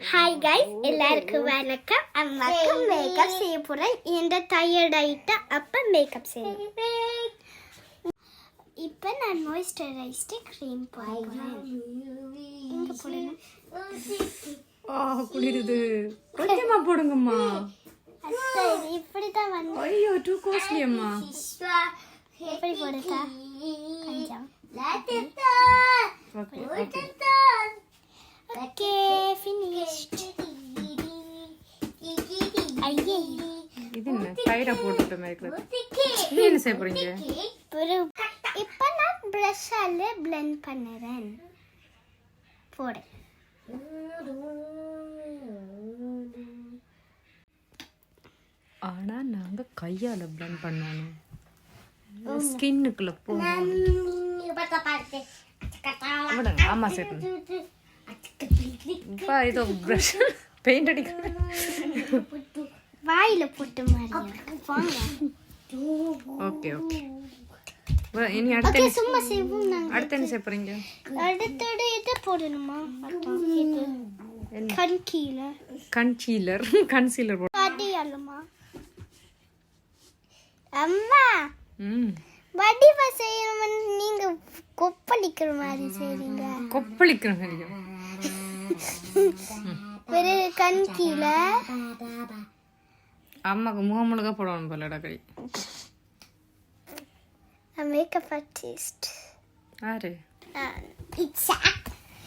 Hi guys எல்லாருக்கும் வணக்கம் அம்மாக்கு மேக்கப் செய்ய போறேன் இந்த டயர்ட் ஆயிட்டா அப்ப மேக்கப் செய்யணும் இப்போ நான் மாய்ஸ்சரைஸ்டு க்ரீம் போடுறேன் குளிருது கொஞ்சமா போடுங்கம்மா இப்படி தான் வந்து ஐயோ டூ காஸ்ட்லி அம்மா எப்படி போடுதா கொஞ்சம் ஐயே இது என்ன சைடா போட்டுட்டு மேய்க்கிறது நீ என்ன செய்ய போறீங்க ஒரு இப்போ நான் ப்ரஷ்ஷால் blend பண்ணுறேன் போடு ஆனா நாங்க கையால பிளண்ட் பண்ணணும். ஸ்கின்னுக்குள்ள போகணும் ஆமா சரி. இதோ ப்ரஷ் பெயிண்ட் அடிக்கிறது வாயில போட்டு மாதிரி. ஓகே ஓகே இனி அடுத்த சும்மா செய்வோம் அடுத்து என்ன செய்ய போறீங்க? அடுத்தது இது போடணுமா? கீழே. கன்சீலர் கன்சீலர் போட அடியாலுமா அம்மா ம். வடிவ செய்யணும்னு நீங்க கொப்பளிக்கிற மாதிரி செய்றீங்க. கொப்பளிக்கிற மாதிரியா ஒரு கண் கீழே. அம்மாக்கு முகம் முழுக்க போடணும் போல டக்கடி மேக்கப் ஆர்டிஸ்ட் யாரு?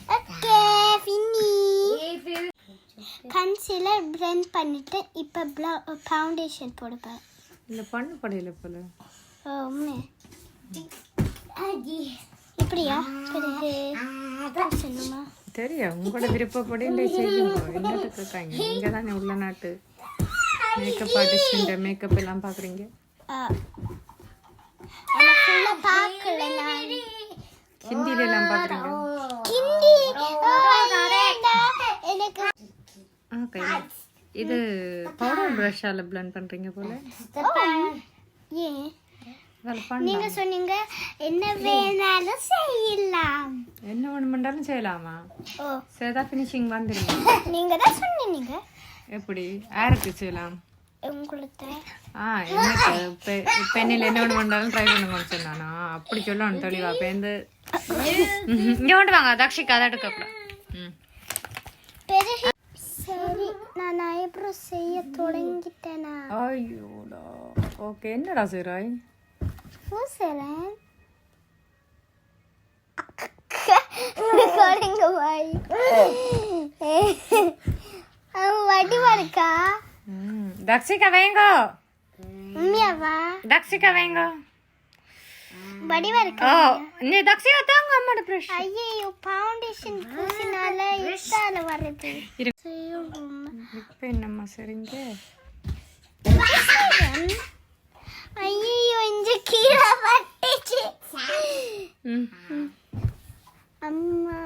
ஓகே ஃபினி கன்சீலர் பிளெண்ட் பண்ணிட்டு இப்போ ஃபவுண்டேஷன் போடுப்பேன் இல்ல பண்ண படையில போல. ஓ உண்மை இப்படியா? பிறகு பூசணுமா தெரியும். உங்களோட விருப்பப்படி செய்யுங்க. என்னத்துக்கு இருக்காங்க நீங்க தானே உள்ள நாட்டு மேக்கப் ஆர்டிஸ்ட் மேக்கப் எல்லாம் நான். ஹிந்தில எல்லாம். எனக்கு ஓகே இது பவுடர் ப்ரஷ்ஷால பிளண்ட் பண்றீங்க போல. ஏன்? நீங்க சொன்னீங்க என்ன வேணாலும் செய்யலாம். என்ன பண்ணாலும் செய்யலாமா? சரிதான் ஃபினிஷிங் வந்துடுங்க நீங்க தான் சொன்னீங்க. எப்படி? யாருக்கு செய்யலாம்? உங்களுக்கு ஆ எனக்கு பெண்ணில் என்ன பண்ணாலும் ட்ரை பண்ணுங்கன்னு சொன்னானா? அப்படி சொல்லணும் தெளிவா. இப்போ இந்த இங்கே கொண்டு வாங்க தக்ஷிக்கு அதை எடுக்கப்படும் ம். சரி நான் ஐப்ரோ செய்ய தொடங்கிட்டேனா? ஐயோடா ஓகே என்னடா செய்கிறாய் வாய் அவன் வடிவா இருக்கா? ம் தக்ஷிகா வைங்கோ. உண்மையாவா? தக்ஷிகா வைங்கோ. வடிவா இருக்கா? நீ தக்ஷிகா தாங்க அம்மாட ப்ரஷ் ஐயோ ஃபவுண்டேஷன் பூசினால இதால வருது இரு. செய்யணும் இப்போ என்னம்மா சரிங்க ஐயோ இந்த கீழே பட்டுச்சு. அம்மா.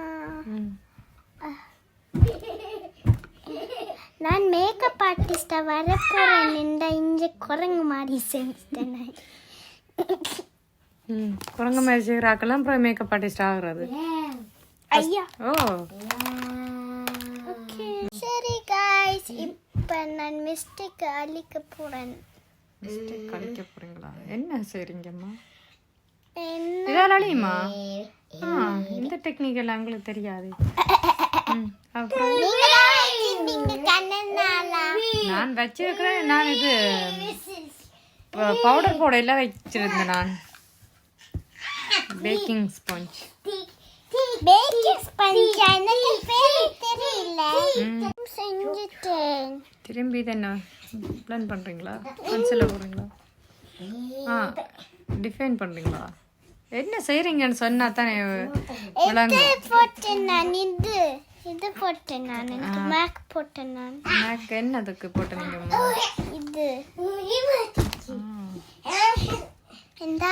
நான் மேக்கப் ஆர்டிஸ்டா வர போறேன் இந்த இங்க குரங்கு மாதிரி செஞ்சுட்டேன் குரங்கு மாதிரி செய்கிறாக்கெல்லாம் அப்புறம் மேக்கப் ஆர்டிஸ்ட் ஆகுறது. ஐயா. ஓ. சரி காய்ஸ் இப்போ நான் மிஸ்டேக் அழிக்க போறேன். மிஸ்டேக் கழிக்க போறீங்களா? என்ன செய்றீங்கம்மா? என்ன இதால் அழியுமா? ஆ இந்த டெக்னிக் எல்லாம் உங்களுக்கு தெரியாது. தான் நான் வச்சிருக்கிறேன் நான் இது பவுடர் போடையில வச்சிருந்தேன் நான். பேக்கிங் ஸ்பாஞ்ச் திரும்பி என்ன பிளான் பண்ணுறீங்களா கன்சிலர் போடுறீங்களா ஆ டிஃபைன் பண்ணுறீங்களா என்ன செய்கிறீங்கன்னு சொன்னா தானே போட்டேன் நான் இது. இது போட்டேன் நான் மேக் போட்டேன் நான். எனக்கு என்னதுக்கு போட்ட நீங்கம்மா இது. இந்த.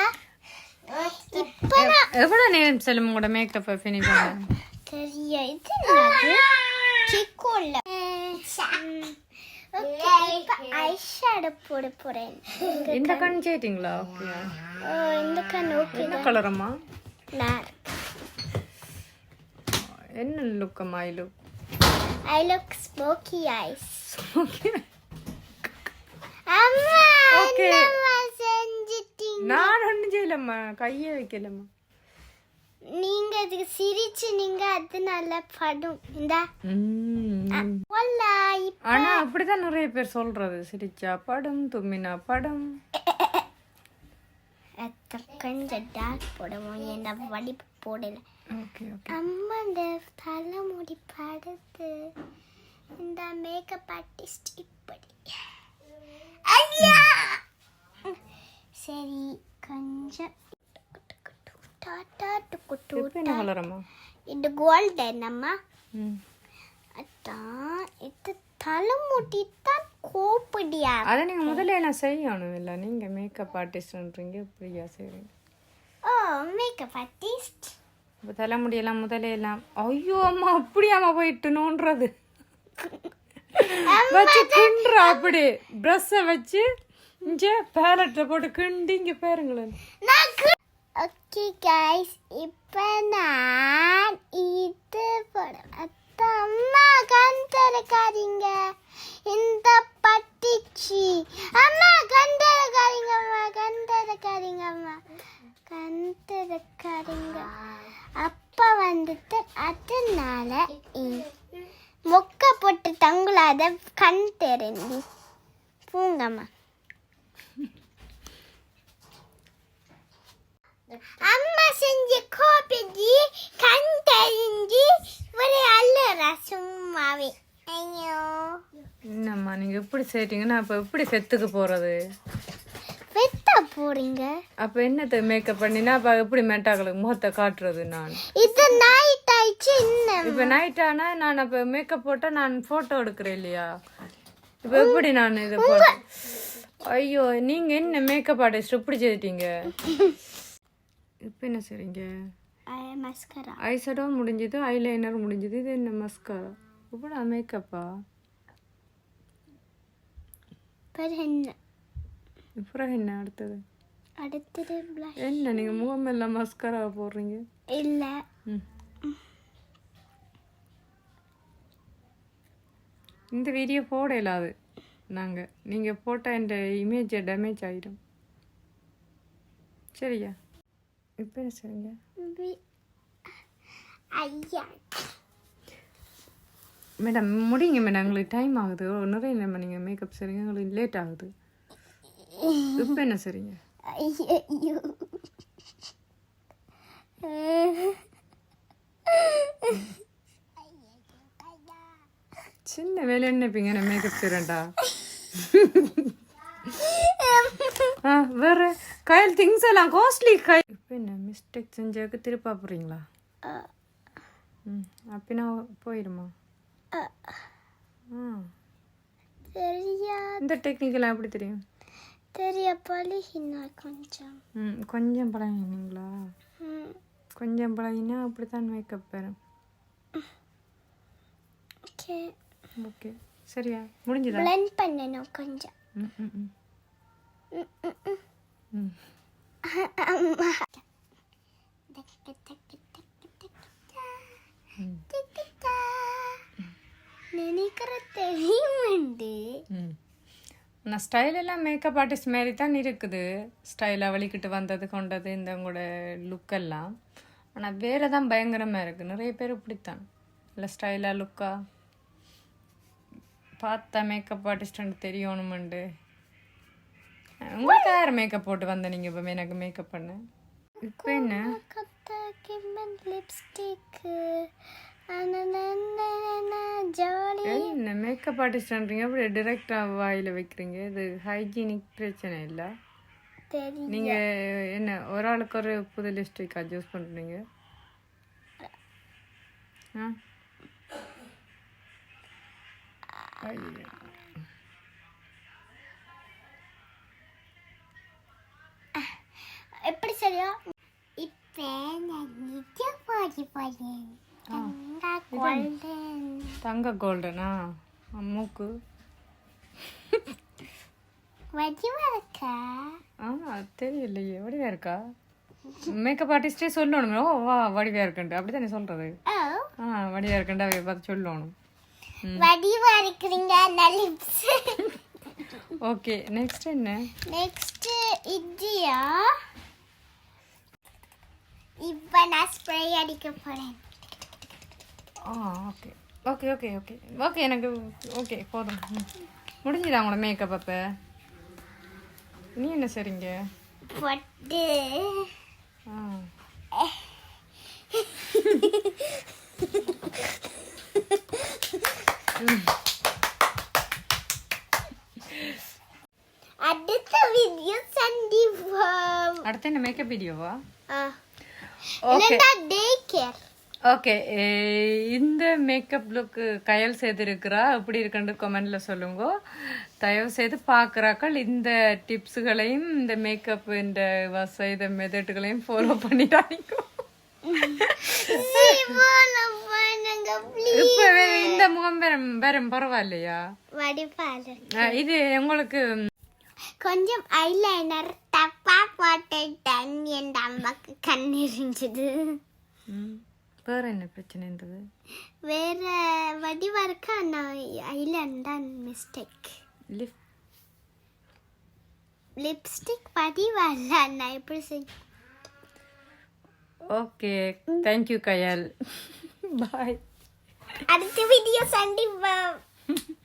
இப்போ நான் எவ்வளோ நேரம் செல்லும் உங்களோட மேக்கப்பை ஃபினிஷ் பண்ண? தெரிய இது என்னது கிக்கோல ஓகே இப்போ ஐஷேடோ போட போறேன் இந்த கண் செய்யிட்டீங்களா ஓகே ஓ இந்த கண் ஓகே என்ன கலரம்மா நான் என்ன லுக்கம்மா இது I look. Smoky eyes. அம்மா Okay. என்னம்மா செஞ்சிட்டீங்க நான் ஒன்றும் செய்யலம்மா கையே வைக்கலம்மா நீங்க அதுக்கு சிரிச்சு நீங்க அதனால படும். இந்த. ம். ஒல்லா ஆனா அப்படிதான் நிறைய பேர் சொல்றது. சிரிச்சா படம் தும்மினா படம். கொஞ்சம் டார்க் போடுவோம் என்ன வடிப்பு போடல. அம்மா இந்த தலைமுடி படுத்து இந்த மேக்கப் ஆர்டிஸ்ட் இப்படி. ஐயா! சரி கொஞ்சம் டாட்டா டுக்கு டூட்டா. கோல்டன் அம்மா. ம். அதான் இது தலைமுடி தான் கோப்படியா அதை நீங்க முதல்ல எல்லாம் செய்யணும் இல்லை நீங்க மேக்கப் ஆர்டிஸ்ட்ன்றீங்க இப்படியா செய்றீங்க? ஓ மேக்கப் ஆர்டிஸ்ட் இப்போ தலைமுடியெல்லாம் முதல்ல எல்லாம் ஐயோ அம்மா அப்படியாம்மா போயிட்டு நோன்றது? வச்சு கிண்டுறா அப்படி. ப்ரஷ்ஷை வச்சு இங்கே பேலட்டில் போட்டு கிண்டி இங்கே பாருங்களேன். ஓகே கைஸ் இப்போ நான் இது அத்தா அம்மா கண் திறக்காதீங்க. இந்த பட்டிச்சி. அம்மா கண் திறக்காதீங்க அம்மா கண் திறக்காதீங்க அம்மா. கண் திறக்காதீங்க. அப்பா வந்துட்டு அதனால மொக்க போட்டு தங்குலாத கண் திறந்தி. பூங்கம்மா. அம்மா செஞ்ச கோபிஜி கண் தெரிஞ்சு ஒரு அள்ளுறா சும்மாவே. ஐயோ. என்னம்மா நீங்கள் எப்படி செய்றீங்கன்னா அப்போ எப்படி செத்துக்கு போகிறது வெத்த போறீங்க? அப்போ என்னத்தை மேக்கப் பண்ணினா அப்போ எப்படி மெட்டாக்களுக்கு முகத்தை காட்டுறது நான்? இது நைட் ஆயிடுச்சு இன்னும். இப்போ நைட் ஆனால் நான் அப்போ மேக்கப் போட்டால் நான் ஃபோட்டோ எடுக்கிறேன் இல்லையா? இப்போ எப்படி நான் இது ஐயோ நீங்கள் என்ன மேக்கப் ஆர்டிஸ்ட் இப்படி செய்துட்டீங்க? இப்போ என்ன செய்றீங்க? மஸ்கரா ஐஷடோ முடிஞ்சது ஐலைனர் முடிஞ்சது இது என்ன மஸ்காரா இப்படா மேக்கப்பா பெரு என்ன? அடுத்தது? அடுத்தது. என்ன நீங்கள் முகம் எல்லாம் மஸ்காரா போடுறீங்க? இல்ல. இந்த வீடியோ போட இல்லாது நாங்கள் நீங்கள் போட்ட இந்த இமேஜை டேமேஜ் ஆகிடும் சரியா? இப்போ என்ன வி- ஐயா மேடம் முடிங்க மேடம் எங்களுக்கு டைம் ஆகுது. நிறைய நேரம் நீங்கள் மேக்கப் சரிங்க எங்களுக்கு லேட் ஆகுது. இப்போ என்ன சரிங்க ஐயோ சின்ன வேலை நினைப்பீங்க நான் மேக்கப் செய்கிறேன்டா வேற. கையில் திங்ஸ் எல்லாம் காஸ்ட்லி கை மிஸ்டேக் செஞ்சாக்க திருப்பா போகிறீங்களா ம். அப்படின்னா போயிடுமா? ஆ. தெரியா இந்த டெக்னிக்கெல்லாம் எப்படி தெரியும்? தெரிய பழகினா கொஞ்சம். ம். கொஞ்சம் பழகினீங்களா? ம், கொஞ்சம் பழகினா அப்படித்தான் மேக்கப் பெறும் ஓகே. ஓகே. சரியா? முடிஞ்சுதா? Blend பண்ணணும் கொஞ்சம். ம் ம் ம். ம் ம் நினைக்கிற தெரியுமண்டு நான் ஸ்டைல் எல்லாம் மேக்கப் ஆர்டிஸ்ட் மாரி தான் இருக்குது ஸ்டைலாக வலிக்கிட்டு வந்தது கொண்டது இந்த உங்களோட லுக்கெல்லாம் ஆனால் வேறு தான் பயங்கரமாக இருக்குது நிறைய பேர் இப்படித்தான் இல்லை ஸ்டைலாக லுக்காக பார்த்தா மேக்கப் ஆர்டிஸ்ட்னு தெரியணுமெண்டு உங்களுக்கு யார் மேக்கப் போட்டு வந்த நீங்கள் இப்போ எனக்கு மேக்கப் பண்ண இப்போ என்ன? என்ன மேக்கப் ஆர்டிஸ்ட்ன்றீங்க அப்படி டிரெக்டாக வாயில் வைக்கிறீங்க. இது ஹைஜீனிக் பிரச்சனை இல்லை. நீங்கள் என்ன ஒரு ஆளுக்கு ஒரு புது லிப்ஸ்டிக்கா யூஸ் பண்ணுறீங்க ஆ. எப்படி சரியா? தங்க கோல்டனா மூக்கு வடிவா இருக்கா ஆ தெரியலையே வடிவா இருக்கா மேக்கப் ஆர்டிஸ்டே சொல்லணும் ஓ வா வடிவா இருக்குன்ட்டு அப்படி தானே சொல்கிறது ஓ ஆ வடிவா இருக்குன்ட்டு அவைய பார்த்து சொல்லணும் வடிவா இருக்கிறீங்க ஓகே நெக்ஸ்ட் என்ன நெக்ஸ்ட் இந்தியா இப்போ நான் ஸ்ப்ரே அடிக்க போறேன். ஆ okay okay okay okay okay எனக்கு ஓகே போதும். முடிஞ்சுதா உங்களோட மேக்கப் அப்போ? நீ என்ன சரிங்க பொட்டு. ஆ. அடுத்த வீடியோ சந்திப்போம். அடுத்து என்ன மேக்கப் வீடியோவா ஆ. ஓகே ஓகே இந்த மேக்கப் லுக்கு கயல் செய்திருக்கிறா எப்படி இருக்குன்னு கமெண்ட்ல சொல்லுங்க. தயவு செய்து பார்க்குறாக்கள் இந்த டிப்ஸுகளையும் இந்த மேக்கப் இந்த செய்த மெத்தட்டுகளையும் ஃபாலோ பண்ணிட்டாங்க இப்போ இந்த முகம் வெறும் வெறும் பரவாயில்லையா? இது உங்களுக்கு கொஞ்சம் ஐலைனர் தப்பா போட்டுட்டேன். என் அம்மாக்கு கண் எரிஞ்சது வேற என்ன பிரச்சனை இருந்தது? வேற வடிவா இருக்கா? நான் ஐலைனர் தான் மிஸ்டேக் லிஃப்ட் லிப்ஸ்டிக் வடிவா இல்ல. நான் எப்படி செய் ஓகே தேங்க்யூ கயல் பாய் அடுத்த வீடியோ சந்திப்போம்.